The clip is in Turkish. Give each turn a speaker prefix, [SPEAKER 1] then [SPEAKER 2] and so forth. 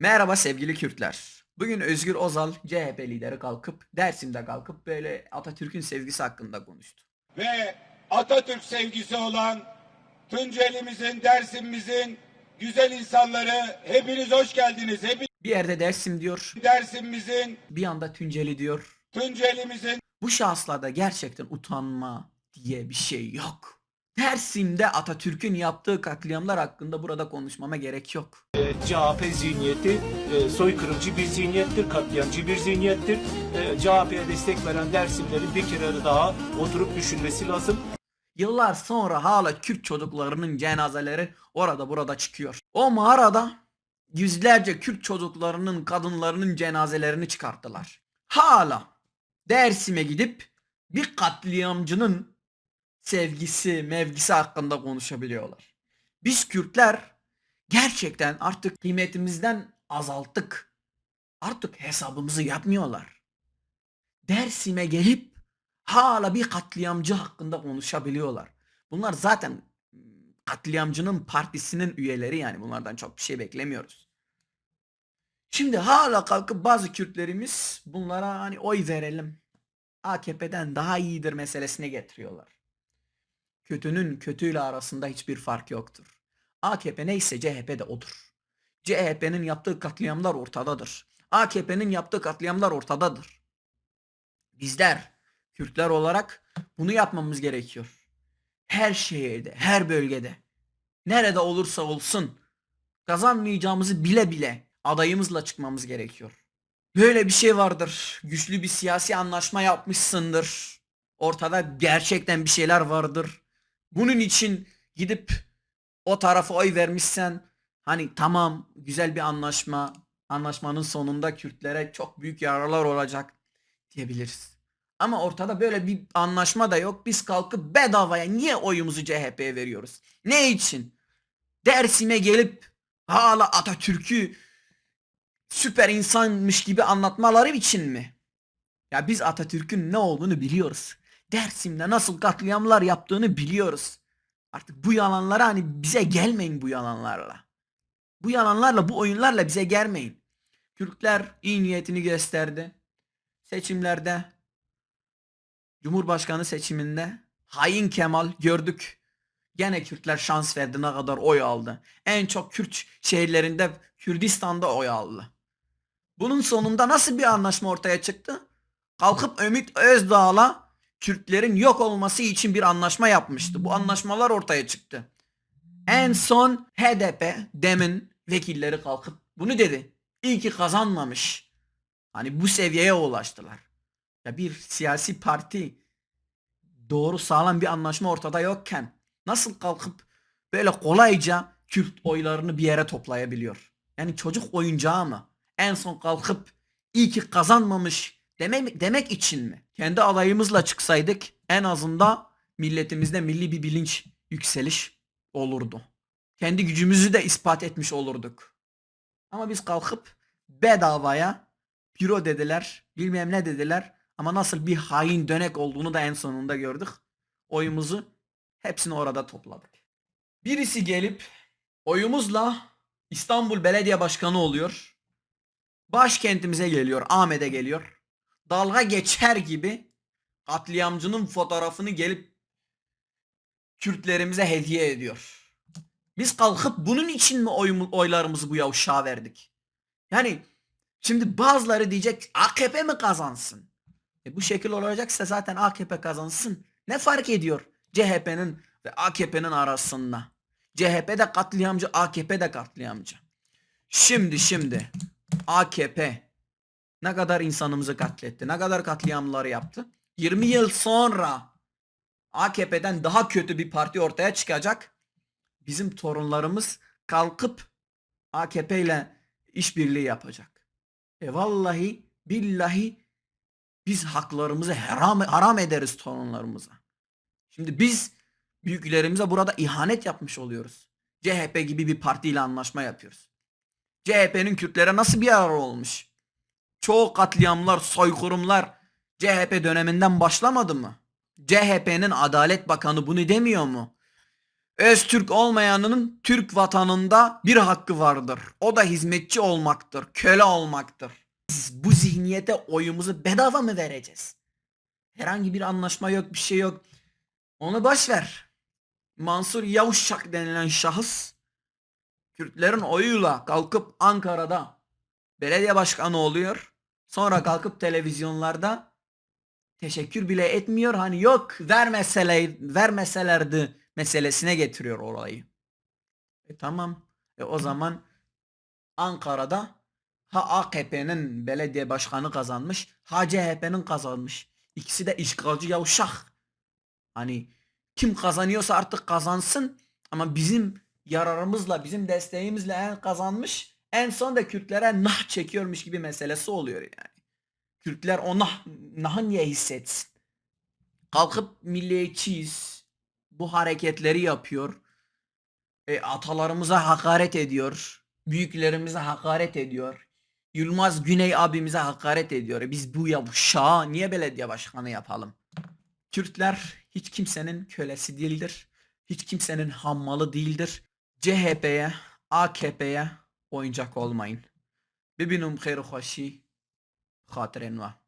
[SPEAKER 1] Merhaba sevgili Kürtler. Bugün Özgür Ozal CHP lideri kalkıp Dersim'de kalkıp böyle Atatürk'ün sevgisi hakkında konuştu.
[SPEAKER 2] ve Atatürk sevgisi olan Tunceli'mizin, Dersim'imizin güzel insanları hepiniz hoş geldiniz. Hepiniz
[SPEAKER 1] Bir yerde Dersim diyor,
[SPEAKER 2] Dersim'imizin,
[SPEAKER 1] bir anda Tunceli diyor.
[SPEAKER 2] Tunceli'mizin
[SPEAKER 1] Bu şahıslarda gerçekten utanma diye bir şey yok. Dersim'de Atatürk'ün yaptığı katliamlar hakkında burada konuşmama gerek yok.
[SPEAKER 3] CHP zihniyeti e, soykırımcı bir zihniyettir, katliamcı bir zihniyettir. E, CHP'ye destek veren Dersimlerin bir kere daha oturup düşünmesi lazım.
[SPEAKER 1] Yıllar sonra hala Kürt çocuklarının cenazeleri orada burada çıkıyor. O mağarada yüzlerce Kürt çocuklarının kadınlarının cenazelerini çıkarttılar. Hala Dersim'e gidip bir katliamcının sevgisi, mevgisi hakkında konuşabiliyorlar. Biz Kürtler gerçekten artık kıymetimizden azalttık. Artık hesabımızı yapmıyorlar. Dersim'e gelip hala bir katliamcı hakkında konuşabiliyorlar. Bunlar zaten katliamcının partisinin üyeleri yani bunlardan çok bir şey beklemiyoruz. Şimdi hala kalkıp bazı Kürtlerimiz bunlara hani oy verelim. AKP'den daha iyidir meselesine getiriyorlar. Kötünün kötüyle arasında hiçbir fark yoktur. AKP neyse CHP de odur. CHP'nin yaptığı katliamlar ortadadır. AKP'nin yaptığı katliamlar ortadadır. Bizler Kürtler olarak bunu yapmamız gerekiyor. Her şehirde, her bölgede, nerede olursa olsun kazanmayacağımızı bile bile adayımızla çıkmamız gerekiyor. Böyle bir şey vardır. Güçlü bir siyasi anlaşma yapmışsındır. Ortada gerçekten bir şeyler vardır. Bunun için gidip o tarafa oy vermişsen hani tamam güzel bir anlaşma. Anlaşmanın sonunda Kürtlere çok büyük yararlar olacak diyebiliriz. Ama ortada böyle bir anlaşma da yok. Biz kalkıp bedavaya niye oyumuzu CHP'ye veriyoruz? Ne için? Dersim'e gelip hala Atatürk'ü süper insanmış gibi anlatmaları için mi? Ya biz Atatürk'ün ne olduğunu biliyoruz. Dersim'de nasıl katliamlar yaptığını biliyoruz. Artık bu yalanlara hani bize gelmeyin bu yalanlarla. Bu yalanlarla, bu oyunlarla bize gelmeyin. Türkler iyi niyetini gösterdi. Seçimlerde Cumhurbaşkanı seçiminde hain Kemal gördük. Gene Kürtler şans verdi ne kadar oy aldı. En çok Kürt şehirlerinde Kürdistan'da oy aldı. Bunun sonunda nasıl bir anlaşma ortaya çıktı? Kalkıp Ümit Özdağ'la Kürtlerin yok olması için bir anlaşma yapmıştı. Bu anlaşmalar ortaya çıktı. En son HDP demin vekilleri kalkıp bunu dedi. İyi ki kazanmamış. Hani bu seviyeye ulaştılar. Ya bir siyasi parti doğru sağlam bir anlaşma ortada yokken nasıl kalkıp böyle kolayca Kürt oylarını bir yere toplayabiliyor? Yani çocuk oyuncağı mı? En son kalkıp iyi ki kazanmamış demek, demek için mi? Kendi adayımızla çıksaydık en azından milletimizde milli bir bilinç yükseliş olurdu. Kendi gücümüzü de ispat etmiş olurduk. Ama biz kalkıp bedavaya büro dediler, bilmem ne dediler. Ama nasıl bir hain dönek olduğunu da en sonunda gördük. Oyumuzu hepsini orada topladık. Birisi gelip oyumuzla İstanbul Belediye Başkanı oluyor. Başkentimize geliyor, Ahmet'e geliyor. Dalga geçer gibi katliamcının fotoğrafını gelip Kürtlerimize hediye ediyor. Biz kalkıp bunun için mi oyumu, oylarımızı bu yavşağa verdik? Yani şimdi bazıları diyecek AKP mi kazansın? E bu şekil olacaksa zaten AKP kazansın. Ne fark ediyor CHP'nin ve AKP'nin arasında? CHP de katliamcı, AKP de katliamcı. Şimdi şimdi AKP ne kadar insanımızı katletti, ne kadar katliamlar yaptı. 20 yıl sonra AKP'den daha kötü bir parti ortaya çıkacak. Bizim torunlarımız kalkıp AKP ile işbirliği yapacak. E vallahi billahi biz haklarımızı haram, haram ederiz torunlarımıza. Şimdi biz büyüklerimize burada ihanet yapmış oluyoruz. CHP gibi bir partiyle anlaşma yapıyoruz. CHP'nin Kürtlere nasıl bir yarar olmuş? Çoğu katliamlar, soykırımlar CHP döneminden başlamadı mı? CHP'nin Adalet Bakanı bunu demiyor mu? Öztürk olmayanın Türk vatanında bir hakkı vardır. O da hizmetçi olmaktır, köle olmaktır. Biz bu zihniyete oyumuzu bedava mı vereceğiz? Herhangi bir anlaşma yok, bir şey yok. Onu boş ver. Mansur Yavuşak denilen şahıs Kürtlerin oyuyla kalkıp Ankara'da belediye başkanı oluyor. Sonra kalkıp televizyonlarda teşekkür bile etmiyor. Hani yok vermesele, vermeselerdi meselesine getiriyor olayı. E tamam. E o zaman Ankara'da ha AKP'nin belediye başkanı kazanmış, ha CHP'nin kazanmış. İkisi de işgalci yavşak. Hani kim kazanıyorsa artık kazansın ama bizim yararımızla, bizim desteğimizle kazanmış en son da Kürtlere nah çekiyormuş gibi meselesi oluyor yani. Kürtler o nah, nahı niye hissetsin? Kalkıp milliyetçiyiz. Bu hareketleri yapıyor. E, atalarımıza hakaret ediyor. Büyüklerimize hakaret ediyor. Yılmaz Güney abimize hakaret ediyor. E, Biz bu yavşağı niye belediye başkanı yapalım? Kürtler hiç kimsenin kölesi değildir. Hiç kimsenin hammalı değildir. CHP'ye, AKP'ye oyuncak olmayın. Bibinum khairu khashi khatirin va.